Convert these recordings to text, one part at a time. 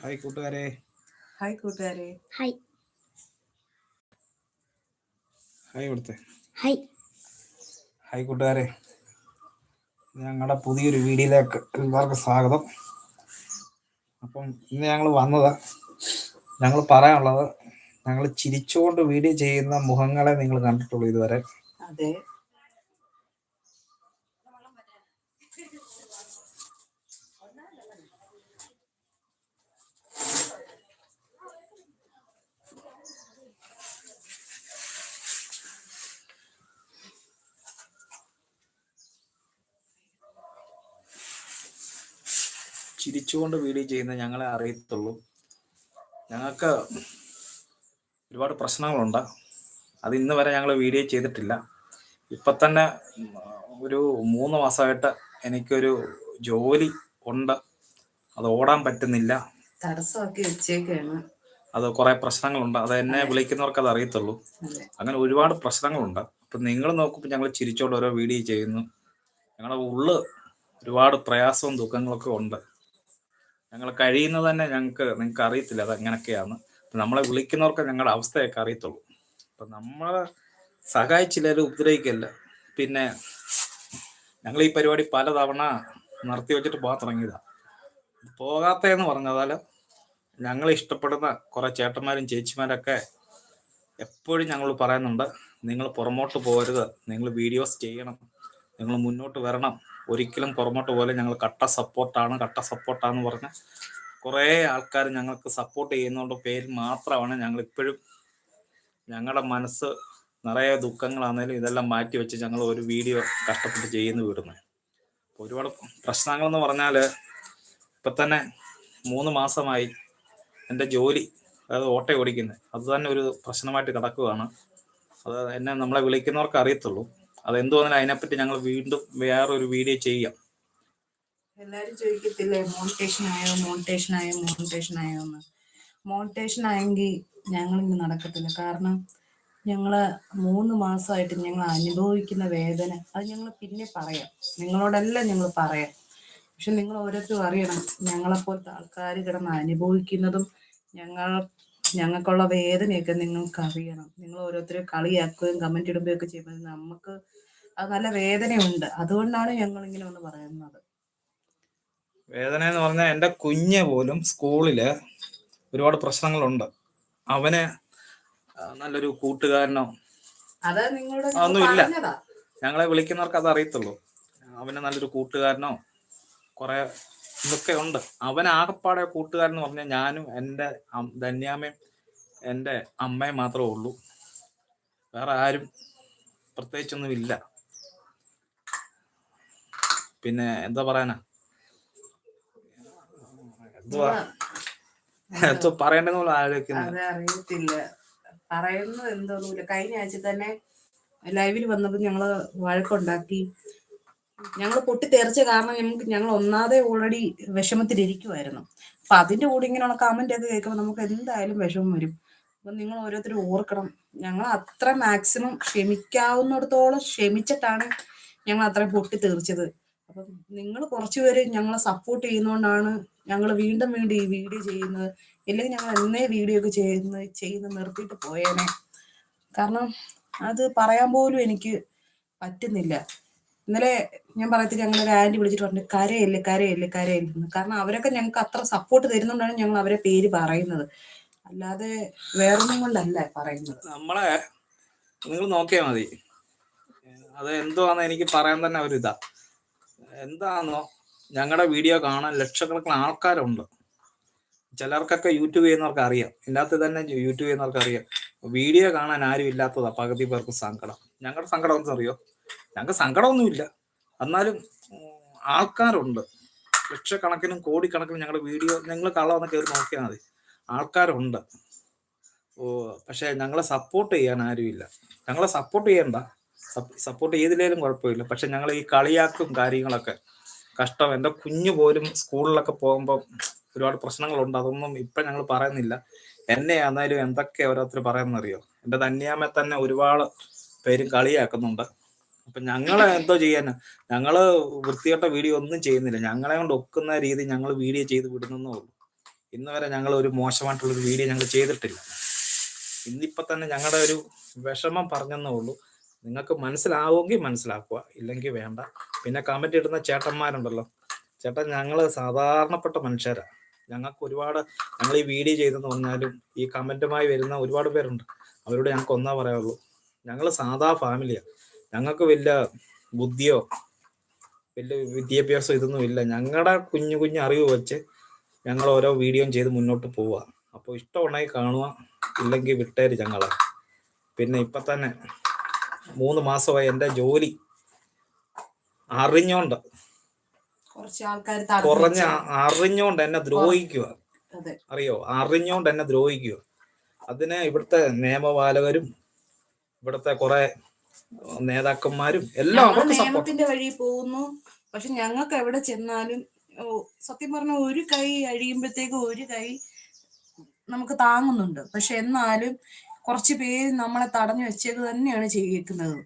Hi കൂട്ടുകാരെ. Hi കൂട്ടുകാരെ. Hi. Hi ഇവിടുത്തെ. ഹായ്. ഹായ് കൂട്ടുകാരെ. ഞങ്ങളുടെ പുതിയൊരു വീഡിയോയിലേക്ക് എല്ലാവർക്കും സ്വാഗതം. അപ്പം ഇന്ന് ഞങ്ങൾ വന്നത് ഞങ്ങൾ പറയാനുള്ളത് ഞങ്ങൾ ചിരിച്ചുകൊണ്ട് വീഡിയോ ചെയ്യുന്ന മുഖങ്ങളെ നിങ്ങൾ കണ്ടിട്ടുള്ളൂ ഇതുവരെ. അതെ. ചിരിച്ചുകൊണ്ട് വീഡിയോ ചെയ്യുന്ന ഞങ്ങളെ അറിയത്തുള്ളൂ. ഞങ്ങൾക്ക് ഒരുപാട് പ്രശ്നങ്ങളുണ്ട്. അത് ഇന്ന് വരെ ഞങ്ങൾ വീഡിയോ ചെയ്തിട്ടില്ല. ഇപ്പം തന്നെ ഒരു മൂന്ന് മാസമായിട്ട് എനിക്കൊരു ജോലി ഉണ്ട്. അത് ഓടാൻ പറ്റുന്നില്ല. തടസ്സമാക്കി വെച്ചേക്കാണ്. അത് കുറെ പ്രശ്നങ്ങളുണ്ട്. അത് എന്നെ വിളിക്കുന്നവർക്ക് അത് അറിയത്തുള്ളൂ. അങ്ങനെ ഒരുപാട് പ്രശ്നങ്ങളുണ്ട്. അപ്പൊ നിങ്ങൾ നോക്കുമ്പോൾ ഞങ്ങൾ ചിരിച്ചോണ്ട് ഓരോ വീഡിയോ ചെയ്യുന്നു. ഞങ്ങളുടെ ഉള്ള് ഒരുപാട് പ്രയാസവും ദുഃഖങ്ങളൊക്കെ ഉണ്ട്. ഞങ്ങൾ കഴിയുന്നത് തന്നെ ഞങ്ങൾക്ക് നിങ്ങൾക്ക് അറിയത്തില്ല അത് എങ്ങനെയൊക്കെയാണ് നമ്മളെ വിളിക്കുന്നവർക്ക് ഞങ്ങളുടെ അവസ്ഥയൊക്കെ അറിയത്തുള്ളൂ. അപ്പം നമ്മളെ സഹായിച്ചില്ലാലും ഉപദ്രവിക്കല്ല. പിന്നെ ഞങ്ങൾ ഈ പരിപാടി പലതവണ നടത്തി വെച്ചിട്ട് പോകാൻ തുടങ്ങിയതാണ് പോകാത്തതെന്ന് പറഞ്ഞതാൽ ഞങ്ങൾ ഇഷ്ടപ്പെടുന്ന കുറേ ചേട്ടന്മാരും ചേച്ചിമാരൊക്കെ എപ്പോഴും ഞങ്ങൾ പറയുന്നുണ്ട് നിങ്ങൾ പുറമോട്ട് പോകരുത് നിങ്ങൾ വീഡിയോസ് ചെയ്യണം നിങ്ങൾ മുന്നോട്ട് വരണം ഒരിക്കലും പുറമോട്ട് പോലെ ഞങ്ങൾ കട്ട സപ്പോർട്ടാണ് കട്ട സപ്പോർട്ടാന്ന് പറഞ്ഞ കുറേ ആൾക്കാർ ഞങ്ങൾക്ക് സപ്പോർട്ട് ചെയ്യുന്നതുകൊണ്ട് പേര് മാത്രമാണ് ഞങ്ങൾ ഇപ്പോഴും ഞങ്ങളുടെ മനസ്സ് നിറയെ ദുഃഖങ്ങളാണെങ്കിലും ഇതെല്ലാം മാറ്റി വെച്ച് ഞങ്ങൾ ഒരു വീഡിയോ കഷ്ടപ്പെട്ട് ചെയ്യുന്നു വിടുന്നത് ഒരുപാട് പ്രശ്നങ്ങളെന്ന് പറഞ്ഞാൽ ഇപ്പം തന്നെ മൂന്ന് മാസമായി എന്റെ ജോലി അതായത് ഓട്ടോ ഓടിക്കുന്നത് അത് തന്നെ ഒരു പ്രശ്നമായിട്ട് കിടക്കുകയാണ് അത് എന്നെ നമ്മളെ വിളിക്കുന്നവർക്ക് അറിയത്തുള്ളൂ. അത് എന്ത് വന്നാലും അതിനെപ്പറ്റി ഞങ്ങൾ വീണ്ടും വേറൊരു വീഡിയോ ചെയ്യാം. എല്ലാരും ചോദിക്കത്തില്ലേ മോണിറ്റേഷൻ ആയോ മോണിറ്റേഷൻ ആയോ മോണിറ്റേഷൻ ആയോ എന്ന്? മോണിറ്റേഷൻ ആയെങ്കിൽ ഞങ്ങൾ ഇന്ന് നടക്കത്തില്ല. കാരണം ഞങ്ങൾ മൂന്ന് മാസമായിട്ട് ഞങ്ങൾ അനുഭവിക്കുന്ന വേദന അത് ഞങ്ങൾ പിന്നെ പറയാം. നിങ്ങളോടെല്ലാം ഞങ്ങൾ പറയാം. പക്ഷെ നിങ്ങൾ ഓരോരുത്തരും അറിയണം ഞങ്ങളെപ്പോലത്തെ ആൾക്കാർ കിടന്ന് അനുഭവിക്കുന്നതും ഞങ്ങൾ ഞങ്ങൾക്കുള്ള വേദനയൊക്കെ നിങ്ങൾക്ക് അറിയണം നിങ്ങൾ ഓരോരുത്തരും കളിയാക്കുകയും കമന്റ് ഇടുമ്പോഴൊക്കെ ചെയ്യുമ്പോൾ നമുക്ക് അത് നല്ല വേദനയുണ്ട്. അതുകൊണ്ടാണ് ഞങ്ങൾ ഇങ്ങനെ ഒന്ന് പറയുന്നത്. വേദന എന്ന് പറഞ്ഞാൽ എന്റെ കുഞ്ഞ് പോലും സ്കൂളിൽ ഒരുപാട് പ്രശ്നങ്ങളുണ്ട്. അവന് നല്ലൊരു കൂട്ടുകാരനോ അത് നിങ്ങളോട് ഞാൻ അതൊന്നുമില്ല. ഞങ്ങളെ വിളിക്കുന്നവർക്ക് അത് അറിയത്തുള്ളൂ. അവന് നല്ലൊരു കൂട്ടുകാരനോ കുറെ ഇതൊക്കെ ഉണ്ട്. അവൻ ആകപ്പാടെ കൂട്ടുകാരൻ എന്ന് പറഞ്ഞാൽ ഞാനും എന്റെ ധന്യാമയും ധന്യാമ്മയും എന്റെ അമ്മയും മാത്രമേ ഉള്ളൂ. വേറെ ആരും പ്രത്യേകിച്ചൊന്നും ഇല്ല പിന്നെ എന്താ പറയാനാ? എന്തുവാ? എന്തോ? പറയണ്ടെന്ന് ആലോചിക്കുന്നത് അത് അറിയത്തില്ല. പറയുന്നത് എന്തോന്നുമില്ല കഴിഞ്ഞ ആഴ്ച തന്നെ ലൈവിൽ വന്നപ്പോൾ ഞങ്ങൾ വഴക്കുണ്ടാക്കി. ഞങ്ങൾ പൊട്ടിത്തെറിച്ച കാരണം ഞങ്ങൾക്ക് ഞങ്ങൾ ഒന്നാതെ ഓൾറെഡി വിഷമത്തിലിരിക്കുമായിരുന്നു അപ്പൊ അതിന്റെ കൂടെ ഇങ്ങനെയുള്ള കമന്റ് ഒക്കെ കേൾക്കുമ്പോൾ നമുക്ക് എന്തായാലും വിഷമം വരും. അപ്പൊ നിങ്ങൾ ഓരോരുത്തരും ഓർക്കണം. ഞങ്ങൾ അത്ര മാക്സിമം ക്ഷമിക്കാവുന്നിടത്തോളം ക്ഷമിച്ചിട്ടാണ് ഞങ്ങൾ അത്രയും പൊട്ടിത്തെറിച്ചത്. അപ്പം നിങ്ങൾ കുറച്ചുപേര് ഞങ്ങളെ സപ്പോർട്ട് ചെയ്യുന്നതുകൊണ്ടാണ് ഞങ്ങൾ വീണ്ടും വീണ്ടും ഈ വീഡിയോ ചെയ്യുന്നത്. ഇല്ലെങ്കിൽ ഞങ്ങൾ എന്നേ വീഡിയോ ഒക്കെ ചെയ്യുന്ന ചെയ്യുന്ന നിർത്തിയിട്ട് പോയേനെ. കാരണം അത് പറയാൻ പോലും എനിക്ക് പറ്റുന്നില്ല. ഇന്നലെ ഞാൻ പറയത്തില്ല ഞങ്ങൾ ഒരു ആന്റി വിളിച്ചിട്ട് പറഞ്ഞു കരയല്ലേ കരയല്ലേ കരയല്ലേ എന്ന്." കാരണം അവരൊക്കെ ഞങ്ങൾക്ക് അത്ര സപ്പോർട്ട് തരുന്നതുകൊണ്ടാണ് ഞങ്ങൾ അവരെ പേര് പറയുന്നത്. അല്ലാതെ വേറൊന്നും കൊണ്ടല്ല പറയുന്നത്. നമ്മളെ നിങ്ങൾ നോക്കിയാൽ മതി. അത് എന്തോ എനിക്ക് പറയാൻ തന്നെ ഒരു ഇതാ. എന്താണെന്നോ ഞങ്ങളുടെ വീഡിയോ കാണാൻ ലക്ഷക്കണക്കിന് ആൾക്കാരുണ്ട്. ചിലർക്കൊക്കെ യൂട്യൂബ് ചെയ്യുന്നവർക്ക് അറിയാം. ഇതിനകത്ത് തന്നെ യൂട്യൂബ് ചെയ്യുന്നവർക്ക് അറിയാം. വീഡിയോ കാണാൻ ആരും ഇല്ലാത്തതാ പകുതി പേർക്ക് സങ്കടം. ഞങ്ങളുടെ സങ്കടം എന്താ അറിയോ? ഞങ്ങൾക്ക് സങ്കടമൊന്നുമില്ല. എന്നാലും ആൾക്കാരുണ്ട്. ലക്ഷക്കണക്കിനും കോടിക്കണക്കിനും ഞങ്ങളുടെ വീഡിയോ നിങ്ങൾ കള്ള വന്ന് കയറി നോക്കിയാൽ മതി. ആൾക്കാരുണ്ട്. ഓ പക്ഷെ ഞങ്ങളെ സപ്പോർട്ട് ചെയ്യാൻ ആരുമില്ല. ഞങ്ങളെ സപ്പോർട്ട് ചെയ്യണ്ട. സപ്പോർട്ട് ചെയ്തില്ലേലും കുഴപ്പമില്ല. പക്ഷെ ഞങ്ങൾ ഈ കളിയാക്കും കാര്യങ്ങളൊക്കെ കഷ്ടം. എന്റെ കുഞ്ഞു പോലും സ്കൂളിലൊക്കെ പോകുമ്പോൾ ഒരുപാട് പ്രശ്നങ്ങളുണ്ട്. അതൊന്നും ഇപ്പം ഞങ്ങൾ പറയുന്നില്ല. എന്നെ ആണെങ്കിലും എന്തൊക്കെ ഓരോരുത്തർ പറയുന്നറിയോ? എന്റെ തന്നെയാമെ തന്നെ ഒരുപാട് പേര് കളിയാക്കുന്നുണ്ട്. അപ്പം ഞങ്ങൾ എന്തോ ചെയ്യാനാ ഞങ്ങൾ വൃത്തികെട്ട വീഡിയോ ഒന്നും ചെയ്യുന്നില്ല. ഞങ്ങളെ കൊണ്ട് ഒക്കുന്ന രീതി ഞങ്ങൾ വീഡിയോ ചെയ്ത് വിടുന്നേ ഉള്ളൂ. ഇന്ന് വരെ ഞങ്ങൾ ഒരു മോശമായിട്ടുള്ളൊരു വീഡിയോ ഞങ്ങൾ ചെയ്തിട്ടില്ല. ഇന്നിപ്പോൾ തന്നെ ഞങ്ങളുടെ ഒരു വിഷമം പറഞ്ഞെന്നേ ഉള്ളൂ. നിങ്ങൾക്ക് മനസ്സിലാവുമെങ്കിൽ മനസ്സിലാക്കുക. ഇല്ലെങ്കിൽ വേണ്ട. പിന്നെ കമന്റ് ഇടുന്ന ചേട്ടന്മാരുണ്ടല്ലോ. ചേട്ടൻ ഞങ്ങൾ സാധാരണപ്പെട്ട മനുഷ്യരാണ് ഞങ്ങൾക്ക് ഒരുപാട് ഞങ്ങൾ ഈ വീഡിയോ ചെയ്തെന്ന് പറഞ്ഞാലും ഈ കമന്റുമായി വരുന്ന ഒരുപാട് പേരുണ്ട്. അവരോട് ഞങ്ങൾക്ക് ഒന്നാ പറയാവുള്ളൂ ഞങ്ങൾ സാധാ ഫാമിലിയാണ് ഞങ്ങൾക്ക് വലിയ ബുദ്ധിയോ വലിയ വിദ്യാഭ്യാസം ഇതൊന്നും ഇല്ല. ഞങ്ങളുടെ കുഞ്ഞു കുഞ്ഞു അറിവ് വെച്ച് ഞങ്ങൾ ഓരോ വീഡിയോയും ചെയ്ത് മുന്നോട്ട് പോവുക അപ്പോൾ ഇഷ്ടമുണ്ടെങ്കിൽ കാണുക. ഇല്ലെങ്കിൽ വിട്ടേര് ഞങ്ങളെ. പിന്നെ ഇപ്പം തന്നെ മൂന്ന് മാസമായി എന്റെ ജോലി അറിഞ്ഞോണ്ട്. കുറഞ്ഞ അറിഞ്ഞോണ്ട് എന്നെ ദ്രോഹിക്കുക. അറിയോ? അറിഞ്ഞോണ്ട് എന്നെ ദ്രോഹിക്കുക. അതിന് ഇവിടുത്തെ നിയമപാലകരും ഇവിടുത്തെ കുറെ നേതാക്കന്മാരും എല്ലാം നിയമത്തിന്റെ വഴി പോകുന്നു. പക്ഷെ ഞങ്ങൾക്ക് എവിടെ ചെന്നാലും സത്യം പറഞ്ഞ ഒരു കൈ അഴിയുമ്പോഴത്തേക്ക് ഒരു കൈ നമുക്ക് താങ്ങുന്നുണ്ട്. പക്ഷെ എന്നാലും കുറച്ച് പേര് നമ്മളെ തടഞ്ഞു വെച്ചേക്ക് തന്നെയാണ് ചെയ്യിക്കുന്നത്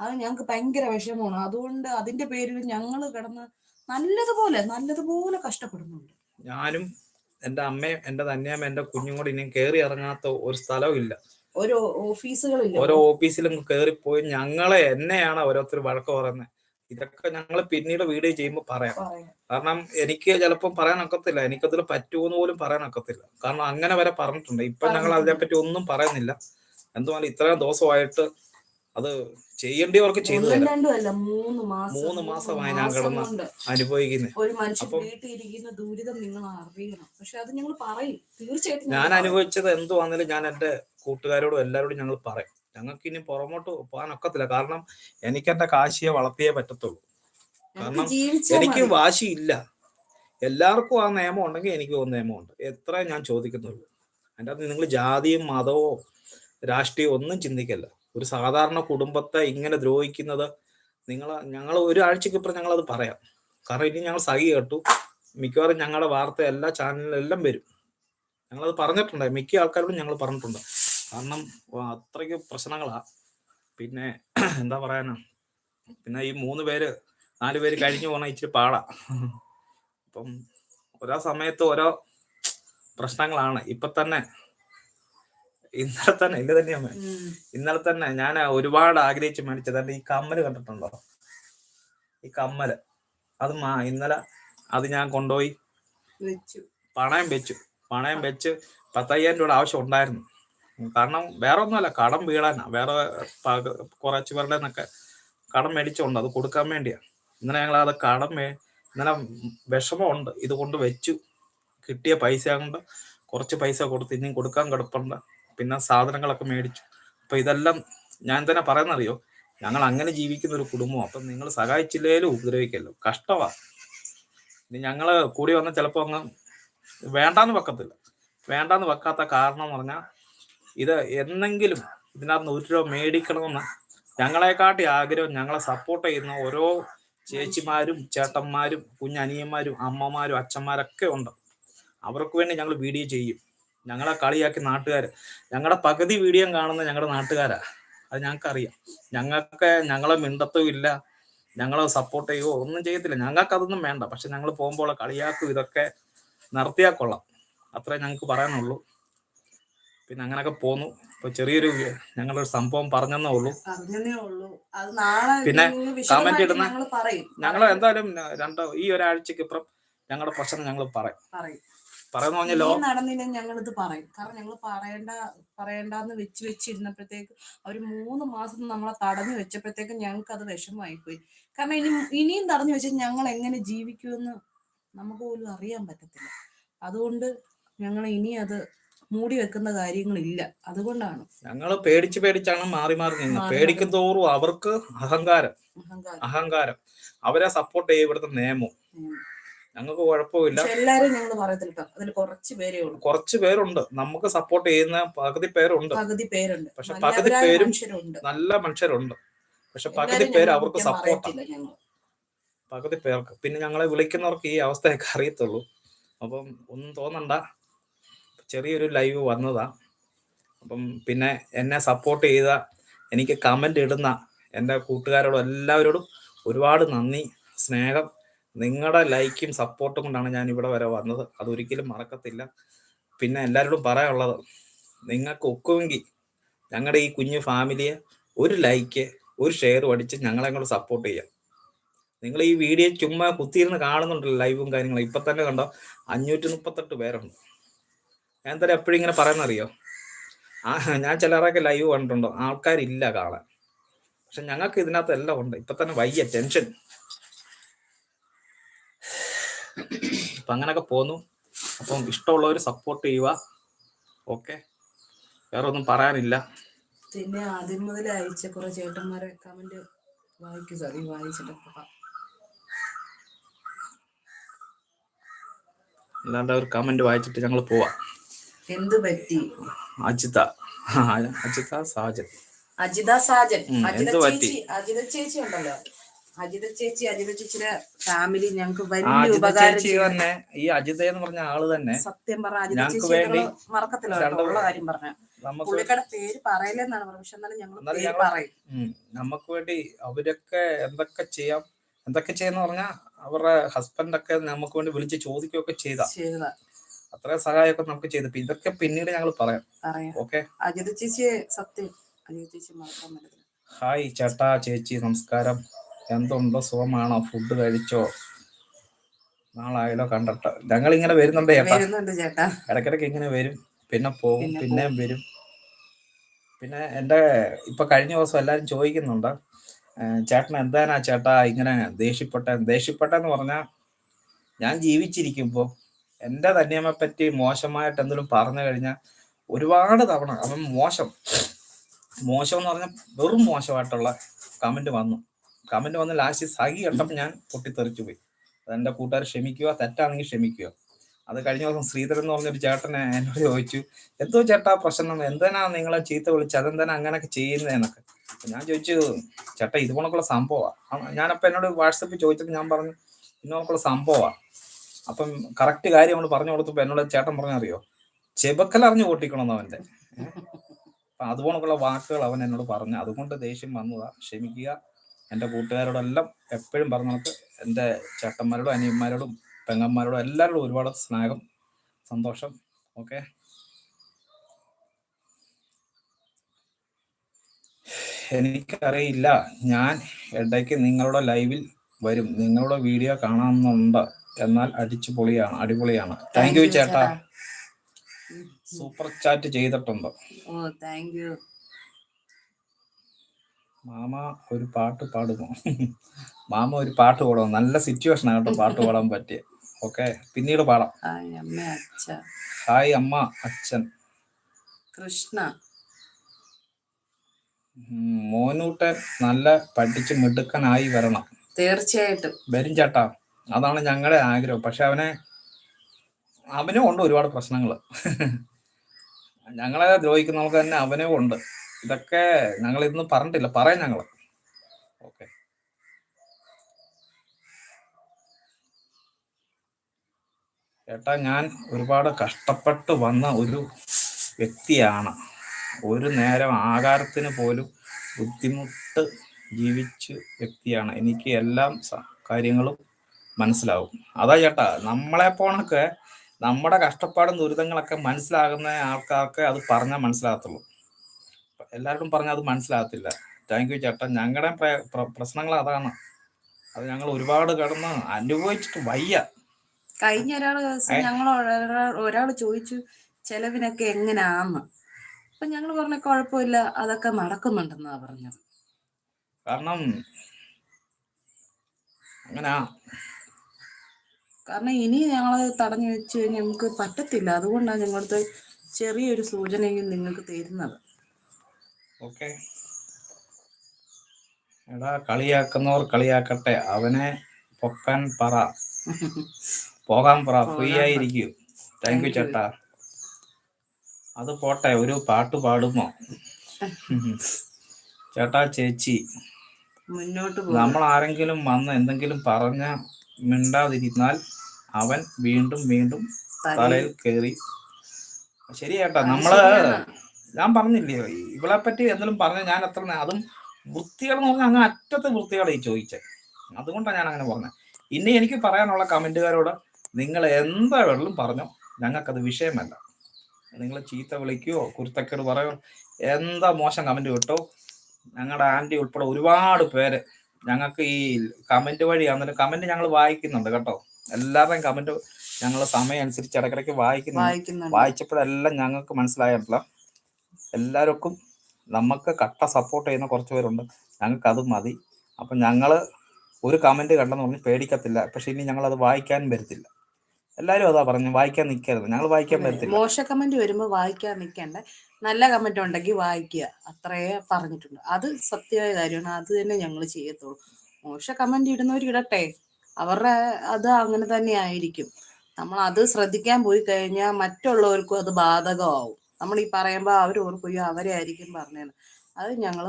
അത് ഞങ്ങൾക്ക് ഭയങ്കര വിഷമമാണ്. അതുകൊണ്ട് അതിന്റെ പേരിൽ ഞങ്ങൾ കിടന്ന് നല്ലതുപോലെ നല്ലതുപോലെ കഷ്ടപ്പെടുന്നുണ്ട്. ഞാനും എന്റെ അമ്മയും എന്റെ തന്നെയമ്മ എന്റെ കുഞ്ഞും കൂടി ഇനിയും കയറി ഇറങ്ങാത്ത ഒരു സ്ഥലവും ഇല്ല. ഓരോ ഓഫീസുകളില്ല. ഓരോ ഓഫീസിലും കയറിപ്പോയി ഞങ്ങളെ എന്നെയാണ് ഓരോരുത്തർ വഴക്ക് പറയുന്നത്. ഇതൊക്കെ ഞങ്ങൾ പിന്നീട് വീഡിയോ ചെയ്യുമ്പോൾ പറയാം. കാരണം എനിക്ക് ചിലപ്പോൾ പറയാൻ ഒക്കത്തില്ല. എനിക്കതിൽ പറ്റുമെന്ന് പോലും പറയാൻ ഒക്കത്തില്ല. കാരണം അങ്ങനെ വരെ പറഞ്ഞിട്ടുണ്ട്. ഇപ്പൊ ഞങ്ങൾ അതിനെപ്പറ്റി ഒന്നും പറയുന്നില്ല. എന്തുമാണ് ഇത്രയും ദിവസമായിട്ട് അത് ചെയ്യേണ്ടിയവർക്ക് ചെയ്തു മൂന്ന് മാസം മൂന്ന് മാസമായി ഞാൻ കിടന്ന് അനുഭവിക്കുന്നത് ഒരു മനുഷ്യൻ വീട്ടിലിരിക്കുന്ന ദുരിതം നിങ്ങൾ അറിയണം. പക്ഷെ അത് ഞങ്ങൾ പറയും. തീർച്ചയായിട്ടും ഞാൻ അനുഭവിച്ചത് എന്തുവാണെങ്കിലും ഞാൻ എന്റെ കൂട്ടുകാരോടും എല്ലാരോടും ഞങ്ങൾ പറയും. ഞങ്ങൾക്ക് ഇനി പുറമോട്ട് പോകാൻ ഒക്കത്തില്ല. കാരണം എനിക്ക് എന്റെ കാശിയെ വളർത്തിയേ പറ്റത്തുള്ളൂ. കാരണം എനിക്ക്. വാശിയില്ല. എല്ലാവർക്കും ആ നിയമം ഉണ്ടെങ്കിൽ എനിക്ക് ഒരു നിയമമുണ്ട് എത്ര ഞാൻ ചോദിക്കുന്നുള്ളൂ. അതിന്റെ അകത്ത് നിങ്ങൾ ജാതിയും മതവും രാഷ്ട്രീയവും ഒന്നും ചിന്തിക്കല്ല. ഒരു സാധാരണ കുടുംബത്തെ ഇങ്ങനെ ദ്രോഹിക്കുന്നത് നിങ്ങൾ ഞങ്ങൾ ഒരാഴ്ചക്ക് ഇപ്പുറം ഞങ്ങളത് പറയാം. കാരണം ഇനി ഞങ്ങൾ സഹി കേട്ടു. മിക്കവാറും ഞങ്ങളുടെ വാർത്ത എല്ലാ ചാനലിലെല്ലാം വരും. ഞങ്ങളത് പറഞ്ഞിട്ടുണ്ട്. മിക്ക ആൾക്കാരോടും ഞങ്ങൾ പറഞ്ഞിട്ടുണ്ട്. കാരണം അത്രയ്ക്ക് പ്രശ്നങ്ങളാ. പിന്നെ എന്താ പറയാനാ? പിന്നെ ഈ മൂന്ന് പേര് നാല് പേര് കഴിഞ്ഞു പോണ ഇച്ചിരി പാടാ. അപ്പം ഓരോ സമയത്ത് ഓരോ പ്രശ്നങ്ങളാണ്. ഇപ്പൊ തന്നെ ഇന്നലെ തന്നെ ഇല്ല തന്നെയമ്മ ഇന്നലെ തന്നെ ഞാൻ ഒരുപാട് ആഗ്രഹിച്ച് മേടിച്ചത്. ഈ കമ്മൽ കണ്ടിട്ടുണ്ടോ? ഈ കമ്മൽ. അത് മാ ഇന്നലെ അത് ഞാൻ കൊണ്ടുപോയി പണയം വെച്ചു. പണയം വെച്ച് പത്തയ്യായിരം രൂപയുടെ ആവശ്യം ഉണ്ടായിരുന്നു. കാരണം വേറെ ഒന്നുമല്ല കടം വീഴാനാ. വേറെ കുറച്ച് പേരുടെ നിന്നൊക്കെ കടം മേടിച്ചുണ്ട് അത് കൊടുക്കാൻ വേണ്ടിയാ. ഇന്നലെ ഞങ്ങൾ അത് കടമേ ഇന്നലെ വിഷമമുണ്ട്. ഇതുകൊണ്ട് വെച്ചു. കിട്ടിയ പൈസ കൊണ്ട് കുറച്ച് പൈസ കൊടുത്ത് ഇനിയും കൊടുക്കാൻ കിടപ്പുണ്ട്. പിന്നെ സാധനങ്ങളൊക്കെ മേടിച്ചു. അപ്പൊ ഇതെല്ലാം ഞാൻ തന്നെ പറയുന്നറിയോ? ഞങ്ങൾ അങ്ങനെ ജീവിക്കുന്ന ഒരു കുടുംബം. അപ്പം നിങ്ങൾ സഹായിച്ചില്ലേലും ഉപദ്രവിക്കല്ലോ. കഷ്ടമാ ഇനി ഞങ്ങൾ കൂടി വന്ന ചിലപ്പോ അങ്ങ് വേണ്ടാന്ന് വെക്കത്തില്ല. വേണ്ടാന്ന് വെക്കാത്ത കാരണം എന്ന് പറഞ്ഞാൽ ഇത് എന്നെങ്കിലും ഇതിനകത്ത് ഒരു രൂപ മേടിക്കണമെന്ന് ഞങ്ങളെക്കാട്ടി ആഗ്രഹം ഞങ്ങളെ സപ്പോർട്ട് ചെയ്യുന്ന ഓരോ ചേച്ചിമാരും ചേട്ടന്മാരും കുഞ്ഞനിയന്മാരും അമ്മമാരും അച്ഛന്മാരൊക്കെ ഉണ്ട്. അവർക്ക് വേണ്ടി ഞങ്ങൾ വീഡിയോ ചെയ്യും. ഞങ്ങളെ കളിയാക്കി നാട്ടുകാർ ഞങ്ങളുടെ പകുതി വീഡിയോ കാണുന്ന ഞങ്ങളുടെ നാട്ടുകാരാ. അത് ഞങ്ങൾക്ക് അറിയാം ഞങ്ങൾക്ക് ഞങ്ങളെ മിണ്ടത്തും ഇല്ല. ഞങ്ങളെ സപ്പോർട്ട് ചെയ്യുവോ? ഒന്നും ചെയ്യത്തില്ല. ഞങ്ങൾക്ക് അതൊന്നും വേണ്ട. പക്ഷെ ഞങ്ങൾ പോകുമ്പോൾ കളിയാക്കും ഇതൊക്കെ നടത്തിയാൽ കൊള്ളാം. അത്രേ ഞങ്ങൾക്ക് പറയാനുള്ളൂ. പിന്നെ അങ്ങനെയൊക്കെ പോന്നു. ഇപ്പൊ ചെറിയൊരു ഞങ്ങളൊരു സംഭവം പറഞ്ഞെന്നേ ഉള്ളൂ. പിന്നെ കമന്റ് ഇടുന്ന- ഞങ്ങൾ എന്തായാലും രണ്ടോ ഈ ഒരാഴ്ചക്ക് ഇപ്പുറം ഞങ്ങളുടെ പ്രശ്നം ഞങ്ങൾ പറയും. പറയും. പറയുന്ന പറഞ്ഞല്ലോ. നടന്നില്ല ഞങ്ങൾ ഇത് പറയും. കാരണം ഞങ്ങൾ പറയണ്ട പറയണ്ടെന്ന് വെച്ച് വെച്ചിരുന്നപ്പോഴത്തേക്ക് അവർ മൂന്ന് മാസം നമ്മളെ തടഞ്ഞു വെച്ചപ്പോഴത്തേക്ക് ഞങ്ങൾക്ക് അത് വിഷമമായി പോയി കാരണം ഇനി ഇനിയും തടഞ്ഞു വെച്ചാൽ ഞങ്ങൾ എങ്ങനെ ജീവിക്കുമെന്ന് നമുക്ക് പോലും അറിയാൻ പറ്റത്തില്ല. അതുകൊണ്ട് ഞങ്ങൾ ഇനി അത് മൂടി വെക്കുന്ന കാര്യങ്ങളില്ല. അതുകൊണ്ടാണ്. ഞങ്ങൾ പേടിച്ച് പേടിച്ചാണ് മാറി മാറി നിന്നത് മാറി പേടിക്കും തോറും അവർക്ക് അഹങ്കാരം. അഹങ്കാരം. അവരെ സപ്പോർട്ട് ചെയ്യും ഇവിടുത്തെ നിയമം. ഞങ്ങൾക്ക് കുഴപ്പമില്ല. എല്ലാരും ഞങ്ങൾ പറയത്തില്ല അതിൽ കുറച്ച് പേരേ ഉള്ളൂ. കുറച്ച് പേരുണ്ട്. നമുക്ക് സപ്പോർട്ട് ചെയ്യുന്ന പകുതി പേരുണ്ട്. പകുതി പേരുണ്ട്. പക്ഷെ പകുതി പേരും നല്ല മനുഷ്യരുണ്ട്. പക്ഷെ പകുതി പേര് അവർക്ക് സപ്പോർട്ട് പകുതി പേർക്ക്. പിന്നെ ഞങ്ങളെ വിളിക്കുന്നവർക്ക് ഈ അവസ്ഥയൊക്കെ അറിയത്തുള്ളൂ. അപ്പം ഒന്നും തോന്നണ്ട. ചെറിയൊരു ലൈവ് വന്നതാ. അപ്പം പിന്നെ എന്നെ സപ്പോർട്ട് ചെയ്ത എനിക്ക് കമന്റ് ഇടുന്ന എന്റെ കൂട്ടുകാരോടും എല്ലാവരോടും ഒരുപാട് നന്ദി സ്നേഹം. നിങ്ങളുടെ ലൈക്കും സപ്പോർട്ടും കൊണ്ടാണ് ഞാൻ ഇവിടെ വരെ വന്നത്. അതൊരിക്കലും മറക്കത്തില്ല. പിന്നെ എല്ലാവരോടും പറയാനുള്ളത് നിങ്ങൾക്ക് ഒക്കുമെങ്കിൽ ഞങ്ങളുടെ ഈ കുഞ്ഞു ഫാമിലിയെ ഒരു ലൈക്ക് ഒരു ഷെയർ അടിച്ച് ഞങ്ങളെ കൂടെ സപ്പോർട്ട് ചെയ്യാം. നിങ്ങൾ ഈ വീഡിയോ ചുമ്മാ കുത്തിയിരുന്ന് കാണുന്നുണ്ടല്ലോ ലൈവും കാര്യങ്ങളും. ഇപ്പം തന്നെ കണ്ടോ അഞ്ഞൂറ്റി മുപ്പത്തെട്ട് പേരുണ്ട്. ഞാൻ എന്തായാലും എപ്പോഴും ഇങ്ങനെ പറയുന്നറിയോ ആ ഞാൻ ചിലരൊക്കെ ലൈവ് കണ്ടിട്ടുണ്ടോ? ആൾക്കാരില്ല കാണാൻ. പക്ഷെ ഞങ്ങൾക്ക് ഇതിനകത്ത് എല്ലാം ഉണ്ട്. ഇപ്പൊ തന്നെ വയ്യ ടെൻഷൻ അപ്പൊ അങ്ങനൊക്കെ പോന്നു. അപ്പം ഇഷ്ടമുള്ളവർ സപ്പോർട്ട് ചെയ്യുക. ഓക്കെ വേറെ ഒന്നും പറയാനില്ല. പിന്നെ ആദ്യം മുതൽ അയച്ച കുറെ ചേട്ടന്മാരെ കമന്റ് വായിക്കു സാർ. ഈ വായിച്ചിട്ടൊക്കെ അല്ലാണ്ട് അവർ കമന്റ് വായിച്ചിട്ട് ഞങ്ങൾ പോവാ. എന്ത് പറ്റി? അജിത. അജിത സാജൻ. അജിത സാജൻ. അജിത ചേച്ചി അജിത ചേച്ചി ഉണ്ടല്ലോ. അജിത ചേച്ചി അജിത ചേച്ചിയുടെ ഫാമിലി ഞങ്ങൾക്ക് വലിയ ഉപകാരം ഈ അജിത എന്ന് പറഞ്ഞ ആൾ തന്നെ സത്യം പറഞ്ഞ അജിത ചേച്ചി മറക്കത്തില്ല കാര്യം പറഞ്ഞ. നമുക്ക് പുള്ളിക്കാരുടെ പേര് പറയലെന്നാണ് പറഞ്ഞത് പക്ഷെ എന്നാലും ഞങ്ങൾ പറയും. നമുക്ക് വേണ്ടി അവരൊക്കെ എന്തൊക്കെ ചെയ്യാം എന്തൊക്കെ ചെയ്യാന്ന് പറഞ്ഞാൽ അവരുടെ ഹസ്ബൻഡ് ഒക്കെ നമുക്ക് വേണ്ടി വിളിച്ച് ചോദിക്കുകയൊക്കെ ചെയ്ത. അത്രയും സഹായമൊക്കെ നമുക്ക് ചെയ്തു. ഇതൊക്കെ പിന്നീട് ഞങ്ങൾ പറയാം. ഓക്കെ? അജിത ചേച്ചി സത്യം അജിത ചേച്ചി മറക്കാൻ ഹായ് ചേട്ടാ ചേച്ചി നമസ്കാരം. എന്തുണ്ടോ? സുഖമാണോ? ഫുഡ് കഴിച്ചോ? നാളായാലോ കണ്ടോ ഞങ്ങൾ ഇങ്ങനെ വരുന്നുണ്ട് ചേട്ടാ. ഇടയ്ക്കിടയ്ക്ക് ഇങ്ങനെ വരും. പിന്നെ പോകും പിന്നെ പിന്നെയും വരും. പിന്നെ എന്റെ ഇപ്പൊ കഴിഞ്ഞ ദിവസം എല്ലാരും ചോദിക്കുന്നുണ്ട് ചേട്ടൻ എന്താനാ ചേട്ടാ ഇങ്ങനെ ദേഷ്യപ്പെട്ട? ദേഷ്യപ്പെട്ടെന്ന് പറഞ്ഞാൽ ഞാൻ ജീവിച്ചിരിക്കുമ്പോൾ എന്റെ തന്നെയമ്മ പറ്റി മോശമായിട്ട് എന്തെങ്കിലും പറഞ്ഞു കഴിഞ്ഞാൽ ഒരുപാട് തവണ അവൻ മോശം. മോശം എന്ന് പറഞ്ഞാൽ വെറും മോശമായിട്ടുള്ള കമന്റ് വന്നു. കമന്റ് വന്ന് ലാസ്റ്റ് സഹി കണ്ടപ്പോൾ ഞാൻ പൊട്ടിത്തെറിച്ചു പോയി. അതെന്റെ കൂട്ടുകാർ ക്ഷമിക്കുക തെറ്റാണെങ്കിൽ ക്ഷമിക്കുക. അത് കഴിഞ്ഞ ദിവസം ശ്രീധരൻ എന്ന് പറഞ്ഞൊരു ചേട്ടനെ എന്നോട് ചോദിച്ചു എന്തോ ചേട്ടാ പ്രശ്നം? എന്തിനാ നിങ്ങളെ ചീത്ത വിളിച്ച് അതെന്തിനാ അങ്ങനെയൊക്കെ ചെയ്യുന്നതെന്നൊക്കെ ഞാൻ ചോദിച്ചു ചേട്ടാ ഇതുപോലൊക്കെയുള്ള സംഭവമാണ് ഞാനപ്പോൾ എന്നോട് വാട്സപ്പിൽ ചോദിച്ചപ്പോൾ ഞാൻ പറഞ്ഞു ഇന്ന സംഭവമാണ് അപ്പം കറക്റ്റ് കാര്യം നമ്മൾ പറഞ്ഞു കൊടുത്തപ്പോ എന്നോട് ചേട്ടൻ പറഞ്ഞറിയോ? ചെബക്കൽ അറിഞ്ഞു പൊട്ടിക്കണം അവന്റെ? അപ്പൊ അതുപോണക്കുള്ള വാക്കുകൾ അവൻ എന്നോട് പറഞ്ഞു. അതുകൊണ്ട് ദേഷ്യം വന്നതാ. ക്ഷമിക്കുക. എന്റെ കൂട്ടുകാരോടെല്ലാം എപ്പോഴും പറഞ്ഞു നമുക്ക് എന്റെ ചേട്ടന്മാരോടും അനിയന്മാരോടും പെങ്ങന്മാരോടും എല്ലാവരോടും ഒരുപാട് സ്നേഹം സന്തോഷം. ഓക്കെ? എനിക്കറിയില്ല. ഞാൻ ഇടയ്ക്ക് നിങ്ങളുടെ ലൈവിൽ വരും. നിങ്ങളുടെ വീഡിയോ കാണാമെന്നുണ്ട്. എന്നാൽ അടിച്ചു പൊളിയാണ് അടിപൊളിയാണ്. താങ്ക് യു ചേട്ടാ. സൂപ്പർ ചാറ്റ് ചെയ്തിട്ടുണ്ട്. ഓ താങ്ക് യു മാമ ഒരു പാട്ട് പാടുമോ? മാമ ഒരു പാട്ട് പാടുമോ? നല്ല സിറ്റുവേഷൻ ആകട്ടെ പാട്ട് പാടാൻ പറ്റിയ. ഓക്കെ പിന്നീട് പാടാം. ഹായ് അമ്മ അച്ഛൻ. കൃഷ്ണ. മോനൂട്ടൻ നല്ല പഠിച്ച് മിടുക്കനായി വരണം. തീർച്ചയായിട്ടും. വരും ചേട്ടാ. അതാണ് ഞങ്ങളുടെ ആഗ്രഹം. പക്ഷെ അവനെ അവനും ഉണ്ട് ഒരുപാട് പ്രശ്നങ്ങൾ ഞങ്ങളെ ദ്രോഹിക്കുന്നവർക്ക് തന്നെ അവനും ഉണ്ട്. ഇതൊക്കെ ഞങ്ങൾ ഇന്ന് പറഞ്ഞിട്ടില്ല. പറയാം ഞങ്ങൾ ഓക്കെ. ചേട്ടാ ഞാൻ ഒരുപാട് കഷ്ടപ്പെട്ട് വന്ന ഒരു വ്യക്തിയാണ്. ഒരു നേരം ആകാരത്തിന് പോലും ബുദ്ധിമുട്ട് ജീവിച്ച വ്യക്തിയാണ്. എനിക്ക് എല്ലാം കാര്യങ്ങളും മനസ്സിലാവും. അതാ ചേട്ടാ നമ്മളെ പോണൊക്കെ നമ്മുടെ കഷ്ടപ്പാടും ദുരിതങ്ങളൊക്കെ മനസ്സിലാകുന്ന ആൾക്കാർക്ക് അത് പറഞ്ഞാൽ മനസ്സിലാകത്തുള്ളൂ. എല്ലാവരോടും പറഞ്ഞാൽ അത് മനസ്സിലാകത്തില്ല. താങ്ക് യു ചേട്ടാ. ഞങ്ങളുടെ പ്രശ്നങ്ങൾ അതാണ്. അത് ഞങ്ങൾ ഒരുപാട് കിടന്ന് അനുഭവിച്ചിട്ട് വയ്യ. കഴിഞ്ഞ ഒരാൾ ഞങ്ങൾ ഒരാൾ ചോദിച്ചു ചെലവിനൊക്കെ എങ്ങനെയാന്ന് അപ്പൊ ഞങ്ങൾ പറഞ്ഞ കുഴപ്പമില്ല അതൊക്കെ നടക്കുന്നുണ്ടെന്നാ പറഞ്ഞത്. കാരണം അങ്ങനാ. കാരണം ഇനി ഞങ്ങൾ തടഞ്ഞു വെച്ച് കഴിഞ്ഞാൽ നമുക്ക് പറ്റത്തില്ല. അതുകൊണ്ടാണ് ഞങ്ങളുടെ ചെറിയൊരു സൂചനയും നിങ്ങൾക്ക് തരുന്നത്. ഓക്കെ. എടാ കളിയാക്കുന്നവർ കളിയാക്കട്ടെ. അവനെ പൊക്കാൻ പറ. പോകാൻ പറ. ഫ്രീ. ആയിരിക്കും. താങ്ക് യു ചേട്ടാ. അത് പോട്ടെ ഒരു പാട്ട് പാടുമോ? ചേട്ടാ ചേച്ചി മുന്നോട്ട് നമ്മൾ ആരെങ്കിലും വന്ന് എന്തെങ്കിലും പറഞ്ഞ മിണ്ടാതിരുന്നാൽ അവൻ വീണ്ടും വീണ്ടും തലയിൽ കയറി ശരിയാട്ടോ നമ്മൾ ഞാൻ പറഞ്ഞില്ലേ ഇവളെ പറ്റി എന്തെങ്കിലും പറഞ്ഞ ഞാൻ അത്ര അതും വൃത്തികളെന്ന് പറഞ്ഞാൽ അങ്ങ് അറ്റത്തെ വൃത്തികളെ ചോദിച്ചത് അതുകൊണ്ടാണ് ഞാൻ അങ്ങനെ പറഞ്ഞത് ഇനി എനിക്ക് പറയാനുള്ള കമന്റുകാരോട് നിങ്ങൾ എന്താ വേണമെങ്കിലും പറഞ്ഞോ. ഞങ്ങൾക്കത് വിഷയമല്ല. നിങ്ങൾ ചീത്ത വിളിക്കുകയോ കുരുത്തക്കേട് പറയോ എന്താ മോശം കമന്റ് കിട്ടോ. ഞങ്ങളുടെ ആന്റി ഉൾപ്പെടെ ഒരുപാട് പേര് ഞങ്ങൾക്ക് ഈ കമന്റ് വഴി അന്നേരം കമന്റ് ഞങ്ങൾ വായിക്കുന്നുണ്ട് കേട്ടോ. എല്ലാവരും കമന്റ് ഞങ്ങൾ സമയം അനുസരിച്ച് ഇടയ്ക്കിടയ്ക്ക് വായിക്കുന്ന വായിച്ചപ്പോഴെല്ലാം ഞങ്ങൾക്ക് മനസ്സിലായിട്ടില്ല എല്ലാവർക്കും നമുക്ക് കട്ട സപ്പോർട്ട് ചെയ്യുന്ന കുറച്ച് പേരുണ്ട്. ഞങ്ങൾക്ക് അത് മതി. അപ്പം ഞങ്ങൾ ഒരു കമന്റ് കണ്ടെന്ന് പറഞ്ഞ് പേടിക്കത്തില്ല. പക്ഷെ ഇനി ഞങ്ങൾ അത് വായിക്കാനും വരത്തില്ല. എല്ലാവരും അതാ പറഞ്ഞു വായിക്കാൻ നിൽക്കരുത് ഞങ്ങൾ വായിക്കാൻ പറ്റില്ല മോശ കമന്റ് വരുമ്പോൾ വായിക്കാൻ നിൽക്കണ്ട നല്ല കമന്റ് ഉണ്ടെങ്കിൽ വായിക്കുക അത്രയേ പറഞ്ഞിട്ടുണ്ട്. അത് സത്യമായ കാര്യമാണ്. അത് തന്നെ ഞങ്ങൾ ചെയ്യത്തുള്ളൂ. മോശ കമന്റ് ഇടുന്നവർ ഇടട്ടെ. അവരുടെ അത് അങ്ങനെ തന്നെ ആയിരിക്കും. നമ്മൾ അത് ശ്രദ്ധിക്കാൻ പോയി കഴിഞ്ഞാൽ മറ്റുള്ളവർക്കും അത് ബാധകമാവും. നമ്മൾ ഈ പറയുമ്പോൾ അവർ ഓർക്കുകയോ അവരെ ആയിരിക്കും പറഞ്ഞത് അത് ഞങ്ങൾ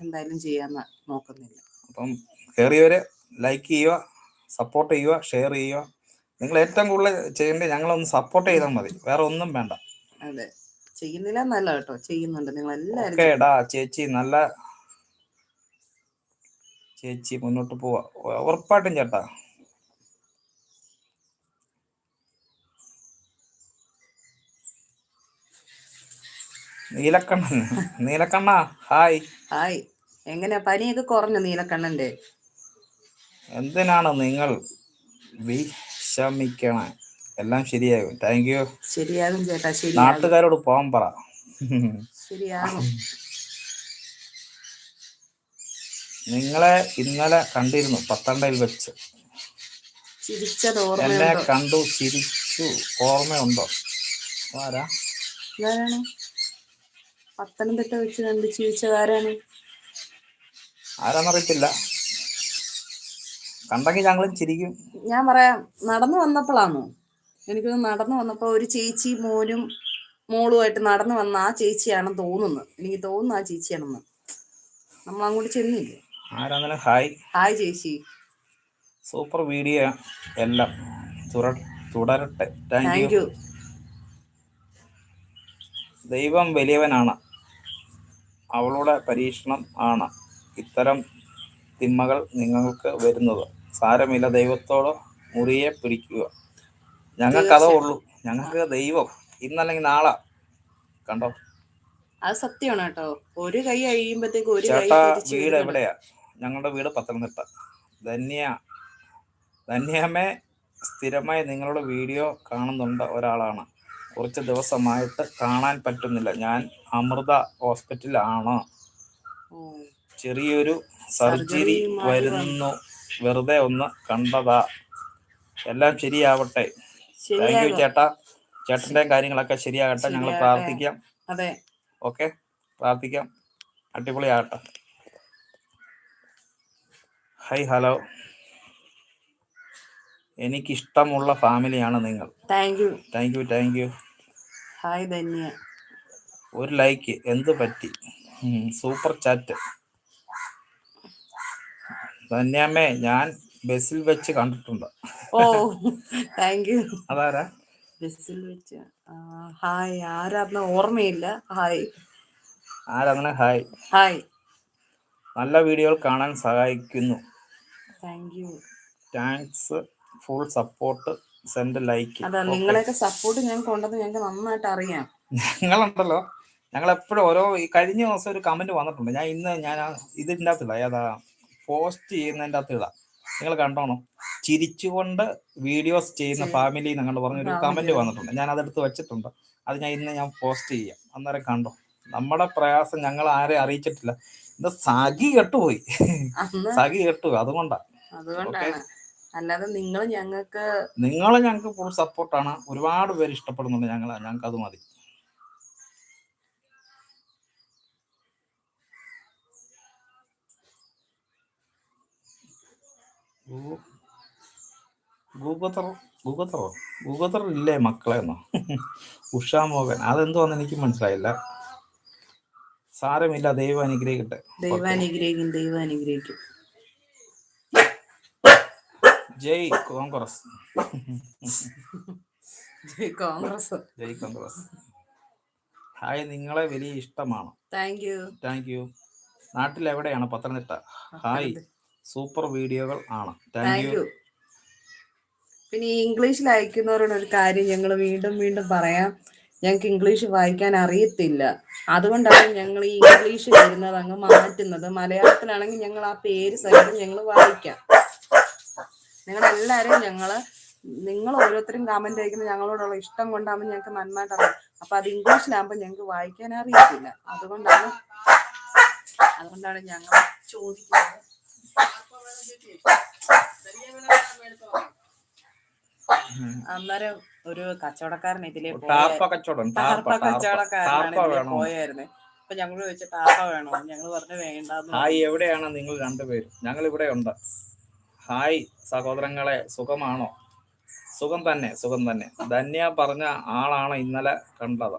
എന്തായാലും ചെയ്യാൻ നോക്കുന്നില്ല. അപ്പം കയറിയവരെ ലൈക്ക് ചെയ്യുക സപ്പോർട്ട് ചെയ്യുക ഷെയർ ചെയ്യുക. നിങ്ങൾ ഏറ്റവും കൂടുതൽ ചെയ്യേണ്ടത് ഞങ്ങളൊന്ന് സപ്പോർട്ട് ചെയ്താൽ മതി. വേറെ ഒന്നും വേണ്ട. അതെ. ചെയ്യുന്നില്ല നല്ല കേട്ടോ. ചെയ്യുന്നുണ്ട്. നിങ്ങൾ എല്ലാവരും ചേച്ചി നല്ല ചേച്ചി മുന്നോട്ട് പോവാ. ഉറപ്പായിട്ടും ചേട്ടാ. നീലക്കണ്ണൻ. നീലക്കണ്ണ ഹായ്. ഹായ്. എങ്ങനെയാ? പനിയൊക്കെ കുറഞ്ഞു നീലക്കണ്ണന്റെ. എന്തിനാണ് നിങ്ങൾ വിഷമിക്കണേ എല്ലാം ശരിയാകും. താങ്ക് യു ശരിയാകും ചേട്ടാ ശരി നാട്ടുകാരോട് പോകാൻ പറ. ശരിയാകും. നിങ്ങളെ ഇന്നലെ കണ്ടിരുന്നു പത്തണ്ടയിൽ വെച്ച്. ചിരിച്ചത് എന്നെ കണ്ടു ചിരിച്ചു. ഓർമ്മയുണ്ടോ? ആരാ? പത്തനംതിട്ട വെച്ച് കണ്ട് ചിരിച്ചതാരാണ് ആരാന്നറിയത്തില്ല. കണ്ടെങ്കിൽ ഞങ്ങളും ചിരിക്കും. ഞാൻ പറയാം നടന്നു വന്നപ്പോഴാണോ എനിക്ക് നടന്നു വന്നപ്പോ ഒരു ചേച്ചി മോനും മോളുമായിട്ട് നടന്നു വന്ന ആ ചേച്ചിയാണെന്ന് തോന്നുന്നത്. എനിക്ക് തോന്നുന്നു ആ ചേച്ചിയാണെന്ന്. നമ്മൾ അങ്ങോട്ട് ചെന്നില്ലേ? ആരാന്നേലും ഹായ്. ഹായ് ചേച്ചി. സൂപ്പർ വീഡിയോ എല്ലാം. തുടരട്ടെ. താങ്ക് യു ദൈവം വലിയവനാണ്. അവളുടെ പരീക്ഷണം ആണ്. ഇത്തരം തിന്മകൾ നിങ്ങൾക്ക് വരുന്നത്. സാരമില്ല. ദൈവത്തോട് മുറിയെ പിടിക്കുക. ഞങ്ങൾക്ക് അതേ ഉള്ളൂ. ഞങ്ങൾക്ക് ദൈവം ഇന്നല്ലെങ്കിൽ നാളെ. കണ്ടോ? അത് സത്യമാണ് കേട്ടോ. ഒരു കൈ കഴിയുമ്പോഴത്തേക്ക് ഒരു ചേട്ടാ വീട് എവിടെയാ? ഞങ്ങളുടെ വീട് പത്തനംതിട്ട. ധന്യ ധന്യമേ സ്ഥിരമായി നിങ്ങളുടെ വീഡിയോ കാണുന്നുണ്ട് ഒരാളാണ്. കുറച്ച് ദിവസമായിട്ട് കാണാൻ പറ്റുന്നില്ല. ഞാൻ അമൃത ഹോസ്പിറ്റലാണ് ചെറിയൊരു സർജറി വരുന്നു. വെറുതെ ഒന്ന് കണ്ടതാ. എല്ലാം ശരിയാവട്ടെ. താങ്ക് യു ചേട്ടാ. ചേട്ടന്റെ കാര്യങ്ങളൊക്കെ ശരിയാകട്ടെ. ഞങ്ങൾ പ്രാർത്ഥിക്കാം. അതെ. ഓക്കെ. പ്രാർത്ഥിക്കാം. അടിപൊളിയാകട്ടെ. Hi hello. എനിക്കിഷ്ടമുള്ള ഫാമിലിയാണ് നിങ്ങൾ. Thank you thank you thank you hi Dhanya. ഒരു ലൈക്ക് എന്ത് പറ്റി? Super chat. ധന്യാമ്മേ ഞാൻ ബസ്സിൽ വെച്ച് കണ്ടിട്ടുണ്ട്. ഓ താങ്ക് യു അതാരാ? ബസ്സിൽ വെച്ച് ഹായ് ആരാന്ന് ഓർമ്മയില്ല. ഹായ്. ആരങ്ങനെ ഹായ്. ഹായ്. നല്ല വീഡിയോകൾ കാണാൻ സഹായിക്കുന്നു. Thank you thanks full support send like അതാ നിങ്ങളെയൊക്കെ സപ്പോർട്ട് ഞാൻ ഉണ്ടെന്ന് ഞങ്ങൾക്ക് നന്നായിട്ട് അറിയാം. ഞങ്ങളുണ്ടല്ലോ. ഞങ്ങൾ എപ്പോഴും ഓരോ ഈ കഴിഞ്ഞ ദിവസം ഒരു കമന്റ് വന്നിട്ടുണ്ട്. ഞാൻ ഇന്ന് ഞാൻ ഇതിന്റെ അകത്തില്ല. ഏതാ പോസ്റ്റ് ചെയ്യുന്നതിന്റെ അകത്ത് ഇതാ നിങ്ങൾ കണ്ടോണം. ചിരിച്ചുകൊണ്ട് വീഡിയോസ് ചെയ്യുന്ന ഫാമിലി നിങ്ങൾ പറഞ്ഞൊരു കമന്റ് വന്നിട്ടുണ്ട്. ഞാൻ അതെടുത്ത് വെച്ചിട്ടുണ്ട്. അത് ഞാൻ ഇന്ന് ഞാൻ പോസ്റ്റ് ചെയ്യാം. അന്നേരം കണ്ടോ. നമ്മുടെ പ്രയാസം ഞങ്ങൾ ആരെ അറിയിച്ചിട്ടില്ല. ഇത് സഖി കെട്ടുപോയി. സഖി കെട്ടുപോയി. അതുകൊണ്ടാണ്. അതുകൊണ്ടാണ് അല്ലാതെ നിങ്ങൾ ഞങ്ങൾക്ക് നിങ്ങൾ ഞങ്ങൾക്ക് ഫുൾ സപ്പോർട്ടാണ് ഒരുപാട് പേര് ഇഷ്ടപ്പെടുന്നുണ്ട് ഞങ്ങൾ ഞങ്ങൾക്ക് അത് മതി. ഗൂഗോത്തർ ഗൂഗത്തറോ ഗൂഗോത്തർ ഇല്ലേ മക്കളെ എന്നോ? ഉഷാ മോഹൻ. അതെന്തോന്ന് എനിക്ക് മനസ്സിലായില്ല. സാരമില്ല ദൈവം അനുഗ്രഹിക്കട്ടെ ദൈവാനുഗ്രഹിക്കും. ജയ് കോൺഗ്രസ്. ജയ് കോൺഗ്രസ്. ജയ് കോൺഗ്രസ്. ഹായ് നിങ്ങളെ വലിയ ഇഷ്ടമാണ്. Thank you. Thank you. നാട്ടിൽ എവിടെയാണ് പത്തനംതിട്ട? ഹായ്. സൂപ്പർ വീഡിയോകൾ ആണ്. താങ്ക് യു പിന്നെ ഈ ഇംഗ്ലീഷിൽ അയക്കുന്നവരോട് ഒരു കാര്യം ഞങ്ങൾ വീണ്ടും വീണ്ടും പറയാം. ഞങ്ങൾക്ക് ഇംഗ്ലീഷ് വായിക്കാൻ അറിയത്തില്ല. അതുകൊണ്ടാണ് ഞങ്ങൾ ഈ ഇംഗ്ലീഷ് വരുന്നത് അങ്ങ് മാറ്റുന്നത്. മലയാളത്തിലാണെങ്കിൽ ഞങ്ങൾ ആ പേര് സഹിതം ഞങ്ങൾ വായിക്കാം. നിങ്ങളെല്ലാവരും ഞങ്ങൾ നിങ്ങൾ ഓരോരുത്തരും കമന്റ് അയക്കുന്നത് ഞങ്ങളോടുള്ള ഇഷ്ടം കൊണ്ടാകുമ്പോൾ ഞങ്ങൾക്ക് നന്നായിട്ട് അറിയാം. അപ്പൊ അത് ഇംഗ്ലീഷിലാകുമ്പോൾ ഞങ്ങൾക്ക് വായിക്കാൻ അറിയത്തില്ല. അതുകൊണ്ടാണ് അതുകൊണ്ടാണ് ഞങ്ങൾ ചോദിക്കുന്നത്. അന്നേരം ഒരു കച്ചവടക്കാരൻ ഇതിലെ ടാർപ്പ കച്ചവടം ടാർപ്പ ടാർപ്പ ടാർപ്പ കച്ചവടക്കാരനാണ് പോയായിരുന്നേ. അപ്പൊ ഞങ്ങൾ ചോദിച്ച ടാർപ്പ വേണോ? ഞങ്ങൾ പറഞ്ഞു ഹായ് എവിടെയാണ് നിങ്ങൾ രണ്ടുപേരും? ഞങ്ങൾ ഇവിടെ ഉണ്ട്. ഹായ് സഹോദരങ്ങളെ സുഖമാണോ? സുഖം തന്നെ സുഖം തന്നെ. ധന്യ പറഞ്ഞ ആളാണ് ഇന്നലെ കണ്ടത്.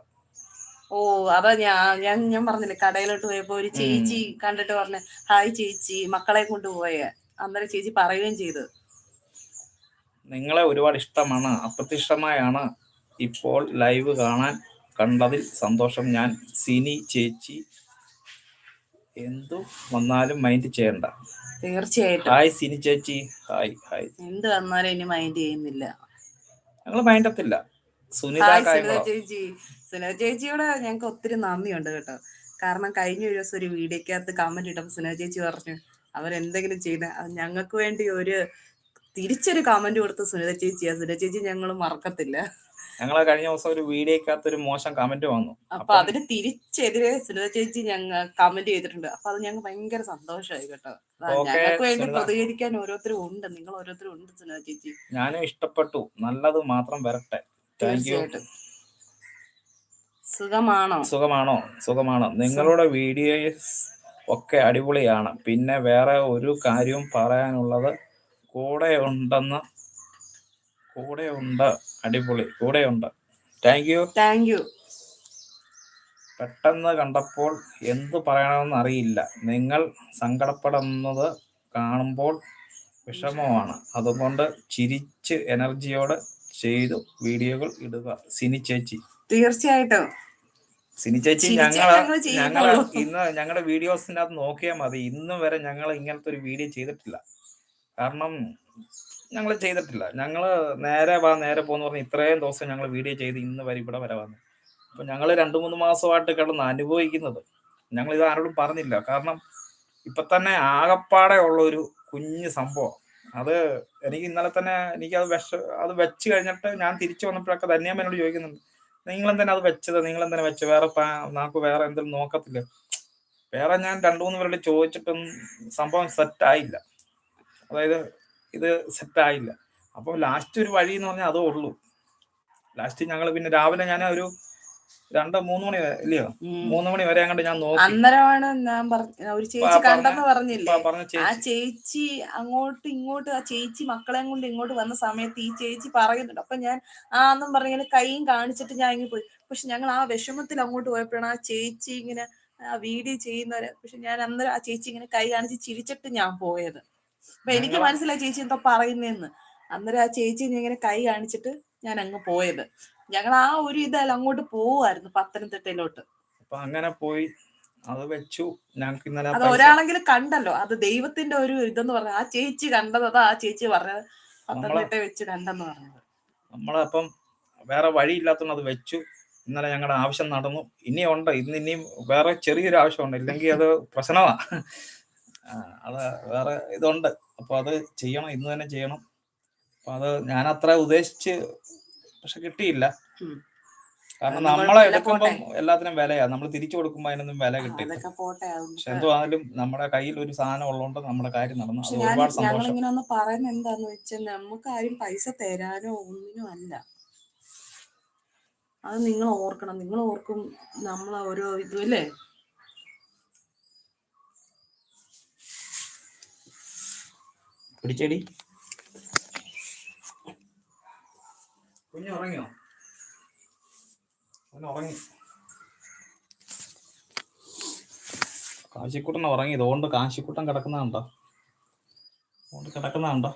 ഓ അതാ ഞാൻ ഞാൻ ഞാൻ പറഞ്ഞില്ലേ കടയിലോട്ട് പോയപ്പോ ഒരു ചേച്ചി കണ്ടിട്ട് പറഞ്ഞു ഹായ് ചേച്ചി മക്കളെ കൊണ്ടുപോയ. അന്നേരം ചേച്ചി പറയുകയും ചെയ്തു. നിങ്ങളെ ഒരുപാട് ഇഷ്ടമാണ് അപ്രത്യക്ഷമായാണ് ഇപ്പോൾ ലൈവ് കാണാൻ കണ്ടതിൽ സന്തോഷം. ഞാൻ സിനി ചേച്ചി എന്തു വന്നാലും മൈൻഡ് ചെയ്യണ്ട. തീർച്ചയായിട്ടും. ഹായ് സിനി ചേച്ചി. ഹായ് ഹായ് എന്ത് വന്നാലും ഇനി മൈൻഡ് ചെയ്യുന്നില്ല. ഞങ്ങൾ സുനിത ഹായ് സുനിത ചേച്ചി. സുനിത ചേച്ചിയോട് ഞങ്ങൾക്ക് ഒത്തിരി നന്ദിയുണ്ട് കേട്ടോ. കാരണം കഴിഞ്ഞ ഒരു ദിവസം ഒരു വീഡിയോക്കകത്ത് കമന്റ് ഇട്ടപ്പോൾ സുനിത ചേച്ചി പറഞ്ഞു അവരെന്തെങ്കിലും ചെയ്യുന്ന ഞങ്ങൾക്ക് വേണ്ടി ഒരു തിരിച്ചൊരു കമന്റ് കൊടുത്ത് സുനിത ചേച്ചിയാ. സുനിത ചേച്ചി ഞങ്ങൾ മറക്കത്തില്ല. ഞങ്ങൾ കഴിഞ്ഞ ദിവസം ഒരു വീഡിയോക്കകത്ത് ഒരു മോശം കമന്റ് വന്നു. അപ്പൊ അതിന് തിരിച്ചെതിരെ സുനിത ചേച്ചി ഞങ്ങൾ കമന്റ് ചെയ്തിട്ടുണ്ട്. അപ്പൊ അത് ഞങ്ങൾക്ക് ഭയങ്കര സന്തോഷമായി കേട്ടോ. ഞങ്ങൾക്ക് വേണ്ടി. പ്രതികരിക്കാൻ ഓരോരുത്തരും ഉണ്ട്. നിങ്ങൾ ഓരോരുത്തരും ഉണ്ട് സുനിത ചേച്ചി. ഞാനും ഇഷ്ടപ്പെട്ടു. നല്ലത് മാത്രം വരട്ടെ. താങ്ക് യു തീർച്ചയായിട്ടും. സുഖമാണോ? സുഖമാണോ? സുഖമാണോ. നിങ്ങളുടെ വീഡിയോസ് ഒക്കെ അടിപൊളിയാണ്. പിന്നെ വേറെ ഒരു കാര്യവും പറയാനുള്ളത് കൂടെ ഉണ്ടെന്ന് കൂടെ ഉണ്ട് അടിപൊളി കൂടെ ഉണ്ട്. താങ്ക് യു താങ്ക് യു പെട്ടെന്ന് കണ്ടപ്പോൾ എന്തു പറയണമെന്ന് അറിയില്ല. നിങ്ങൾ സങ്കടപ്പെടുന്നത് കാണുമ്പോൾ വിഷമമാണ്. അതുകൊണ്ട് ചിരിച്ച് എനർജിയോടെ ചെയ്തു വീഡിയോകൾ ഇടുക. സിനി ചേച്ചി. തീർച്ചയായിട്ടും. സിനി ചേച്ചി ഞങ്ങൾ ഞങ്ങൾ ഞങ്ങൾ ഇന്ന് ഞങ്ങളുടെ വീഡിയോസിനകത്ത് നോക്കിയാൽ മതി. ഇന്നും വരെ ഞങ്ങൾ ഇങ്ങനത്തെ ഒരു വീഡിയോ ചെയ്തിട്ടില്ല. കാരണം ഞങ്ങൾ ചെയ്തിട്ടില്ല. ഞങ്ങൾ നേരെ വാ നേരെ പോന്ന് പറഞ്ഞ് ഇത്രയും ദിവസം ഞങ്ങൾ വീഡിയോ ചെയ്ത് ഇന്ന് വരെ ഇവിടെ വരെ വന്നു. അപ്പൊ ഞങ്ങൾ രണ്ടു മൂന്ന് മാസമായിട്ട് കിടന്ന് അനുഭവിക്കുന്നത്. ഞങ്ങൾ ഇത് ആരോടും പറഞ്ഞില്ല. കാരണം ഇപ്പൊ തന്നെ ആകപ്പാടെ ഉള്ള ഒരു കുഞ്ഞു സംഭവം. അത് എനിക്ക് ഇന്നലെ തന്നെ എനിക്ക് അത് വിഷ അത് വെച്ച് കഴിഞ്ഞിട്ട് ഞാൻ തിരിച്ചു വന്നപ്പോഴൊക്കെ ധന്യാമ്മ എന്നോട് ചോദിക്കുന്നുണ്ട്. നിങ്ങൾ എന്തിനാ അത് വെച്ചത്? നിങ്ങൾ എന്തിനാ വെച്ചത്? വേറെ നമുക്ക് വേറെ എന്തെങ്കിലും നോക്കത്തില്ല? വേറെ ഞാൻ രണ്ടു മൂന്ന് പേരോട് ചോദിച്ചിട്ടും സംഭവം സെറ്റ് ആയില്ല. അതായത് ഇത് സെറ്റ് ആയില്ല. അപ്പോൾ ലാസ്റ്റ് ഒരു വഴി എന്ന് പറഞ്ഞാൽ അതേ ഉള്ളൂ. ലാസ്റ്റ് ഞങ്ങൾ പിന്നെ രാവിലെ ഞാൻ ഒരു രണ്ട് മൂന്ന് മണി വരെ ഇല്ലയോ. മൂന്ന് മണി വരെ അങ്ങോട്ട് ഞാൻ നോക്കി. അന്നേരമാണ് ഞാൻ ഒരു ചേച്ചി കണ്ടെന്ന് പറഞ്ഞില്ലേ? ആ ചേച്ചി. അങ്ങോട്ട് ഇങ്ങോട്ട് ആ ചേച്ചി മക്കളെ കൊണ്ട് ഇങ്ങോട്ട് വന്ന സമയത്ത് ഈ ചേച്ചി പറയുന്നുണ്ട്. അപ്പൊ ഞാൻ ആ എന്നും പറഞ്ഞിങ്ങനെ കൈയും കാണിച്ചിട്ട് ഞാൻ ഇങ്ങനെ പോയി. പക്ഷെ ഞങ്ങൾ ആ വിഷമത്തിൽ അങ്ങോട്ട് പോയപ്പോഴാണ് ആ ചേച്ചി ഇങ്ങനെ ആ വീഡിയോ ചെയ്യുന്നവരെ പക്ഷെ ഞാൻ അന്നേരം ആ ചേച്ചി ഇങ്ങനെ കൈ കാണിച്ച് ചിരിച്ചിട്ട് ഞാൻ പോയത്. അപ്പൊ എനിക്ക് മനസ്സിലായി ചേച്ചി എന്തോ പറയുന്നതെന്ന് അന്നേരം ആ ചേച്ചി ഇങ്ങനെ കൈ കാണിച്ചിട്ട് ഞാൻ അങ്ങ് പോയത്. ഞങ്ങൾ ആ ഒരു ഇതല്ല അങ്ങോട്ട് പോവായിരുന്നു പത്തനംതിട്ടയിലോട്ട്. അപ്പൊ അങ്ങനെ പോയി അത് വെച്ചു. ഞങ്ങൾക്ക് ഇന്നലെ അത് ഒരാളെങ്കിലും കണ്ടല്ലോ. അത് ദൈവത്തിന്റെ ഒരു ഇതെന്ന് പറഞ്ഞ. ആ ചേച്ചി കണ്ടത് അതാ ആ ചേച്ചി പറഞ്ഞത്. പത്തനംതിട്ട വെച്ച് കണ്ടെന്ന് പറഞ്ഞത്. നമ്മളപ്പം വേറെ വഴിയില്ലാത്തതുകൊണ്ട് അത് വെച്ചു. ഇന്നലെ ഞങ്ങളുടെ ആവശ്യം നടന്നു. ഇനിയുണ്ട്. ഇന്ന് ഇനിയും വേറെ ചെറിയൊരു ആവശ്യമുണ്ട്. ഇല്ലെങ്കിൽ അത് പ്രശ്നമാണ് അത് വേറെ ഇതുണ്ട്. അപ്പൊ അത് ചെയ്യണം ഇന്ന് തന്നെ ചെയ്യണം. അപ്പൊ അത് ഞാൻ അത്ര ഉദ്ദേശിച്ച് പക്ഷെ കിട്ടിയില്ല. കാരണം നമ്മളെ എടുക്കുമ്പോൾ എടുക്കുമ്പം എല്ലാത്തിനും വിലയാ. നമ്മൾ തിരിച്ചു കൊടുക്കുമ്പോ അതിനൊന്നും വില കിട്ടി കിട്ടില്ല. എന്തോ ആയാലും പക്ഷെ നമ്മുടെ കയ്യിൽ ഒരു സാധനം ഉള്ളതുകൊണ്ട് നമ്മുടെ കാര്യം നടന്നു അത് പക്ഷെ ഒരുപാട് സന്തോഷം. ഇങ്ങനെ ഒന്ന് പറയുന്നത് എന്താന്ന് വെച്ചാൽ നമുക്ക് ആരും പൈസ തരാനോ ഒന്നിനും അല്ല. അത് നിങ്ങൾ ഓർക്കണം. നിങ്ങൾ ഓർക്കും നമ്മളെ ഓരോ ഇതും അല്ലേ? പിടിച്ചടി. കുഞ്ഞു ഉറങ്ങിയോ? ഉറങ്ങി. കാശിക്കുട്ടൻ ഉറങ്ങി. ഇതുകൊണ്ട് കാശിക്കുട്ടൻ കിടക്കുന്നതാണ്ടോ അതുകൊണ്ട് കിടക്കുന്നതാണ്ടോ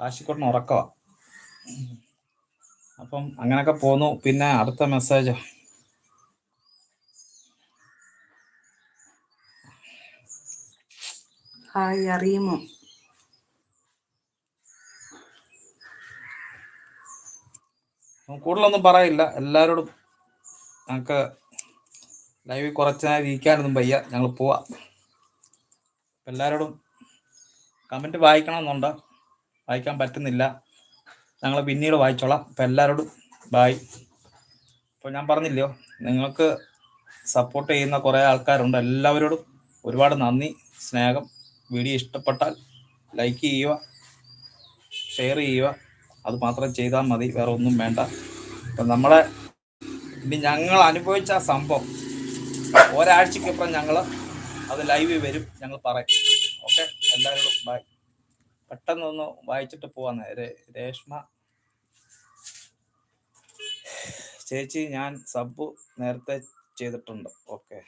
കാശിക്കുട്ടൻ ഉറക്കവാ. അപ്പം അങ്ങനെയൊക്കെ പോന്നു. പിന്നെ അടുത്ത മെസ്സേജ് ഹായ് അറിയുമോ? കൂടുതലൊന്നും പറയില്ല. എല്ലാവരോടും ഞങ്ങൾക്ക് ലൈവിൽ കുറച്ച് നേരം ഇരിക്കാനൊന്നും വയ്യ. ഞങ്ങൾ പോവാം. എല്ലാവരോടും കമന്റ് വായിക്കണമെന്നുണ്ട്. വായിക്കാൻ പറ്റുന്നില്ല. ഞങ്ങൾ പിന്നീട് വായിച്ചോളാം. അപ്പം എല്ലാവരോടും ബായ് അപ്പോൾ ഞാൻ പറഞ്ഞില്ലയോ നിങ്ങൾക്ക് സപ്പോർട്ട് ചെയ്യുന്ന കുറേ ആൾക്കാരുണ്ട്. എല്ലാവരോടും ഒരുപാട് നന്ദി സ്നേഹം. വീഡിയോ ഇഷ്ടപ്പെട്ടാൽ ലൈക്ക് ചെയ്യുക ഷെയർ ചെയ്യുക. അത് മാത്രം ചെയ്താൽ മതി വേറെ ഒന്നും വേണ്ട. അപ്പം നമ്മളെ ഇനി ഞങ്ങൾ അനുഭവിച്ച ആ സംഭവം ഒരാഴ്ചക്കപ്പുറം ഞങ്ങൾ അത് ലൈവ് വരും ഞങ്ങൾ പറയും. ഓക്കെ എല്ലാവരോടും ബൈ പെട്ടെന്നൊന്ന് വായിച്ചിട്ട് പോവാന്ന് രേഷ്മ. ചേച്ചി ഞാൻ സബ് നേരത്തെ ചെയ്തിട്ടുണ്ട്. ഓക്കെ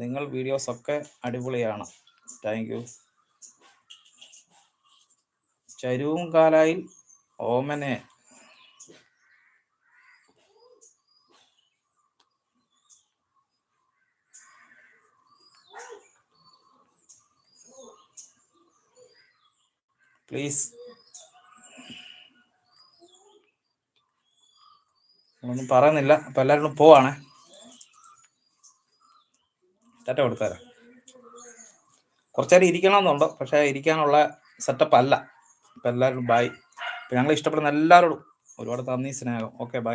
നിങ്ങൾ വീഡിയോസ് ഒക്കെ അടിപൊളിയാണ്. താങ്ക് യു ചരുവും കാലായിൽ ഓമനെ പ്ലീസ് ഒന്നും പറയുന്നില്ല. അപ്പൊ എല്ലാവരും പോവാണേ. ടാറ്റ കൊടുത്തേരാ. കുറച്ചേരം ഇരിക്കണമെന്നുണ്ടോ. പക്ഷേ ഇരിക്കാനുള്ള സെറ്റപ്പ് അല്ല. അപ്പം എല്ലാവരും ബൈ അപ്പം ഞങ്ങൾ ഇഷ്ടപ്പെടുന്ന എല്ലാവരോടും ഒരുപാട് നന്ദി സ്നേഹം. Okay bye